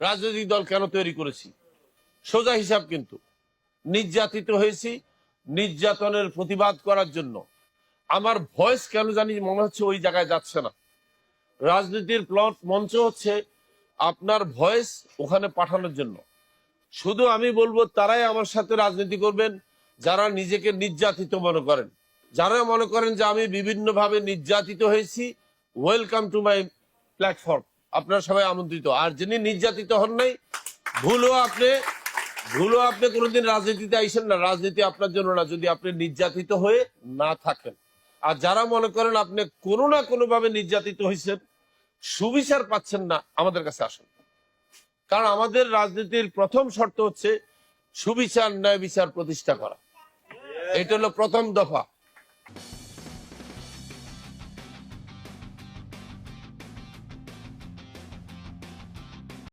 রাজনৈতিক দল কেন তৈরি করেছি? সোজা হিসাব কিন্তু। নির্যাতিত হয়েছি নির্যাতনের প্রতিবাদ করার জন্য। আমার ভয়েস কেন জানি মনে হচ্ছে ওই জায়গায় যাচ্ছে না। রাজনীতির প্লট মঞ্চ হচ্ছে আপনার ভয়েস ওখানে পাঠানোর জন্য। শুধু আমি বলব, তারাই আমার সাথে রাজনীতি করবেন, যারা নিজেকে নির্যাতিত মনে করেন। যারা মনে করেন যে আমি বিভিন্নভাবে নির্যাতিত হয়েছি ওয়েলকাম টু মাই প্ল্যাটফর্ম আপনারা সবাই আমন্ত্রিত। আর যিনি নির্যাতিত হন নাই, ভুলও আপনি ভুলও আপনি কোনোদিন রাজনীতিতে আইসেন না। রাজনীতি আপনার জন্য না, যদি আপনি নির্যাতিত হয়ে না থাকেন। আর যারা মনে করেন আপনি কোনো না কোনো ভাবে নির্যাতিত হয়েছেন সুবিচার পাচ্ছেন না, আমাদের কাছে আসেন। কারণ আমাদের রাজনীতির প্রথম শর্ত হচ্ছে সুবিচার, ন্যায় বিচার প্রতিষ্ঠা করা। এটা হলো প্রথম দফা।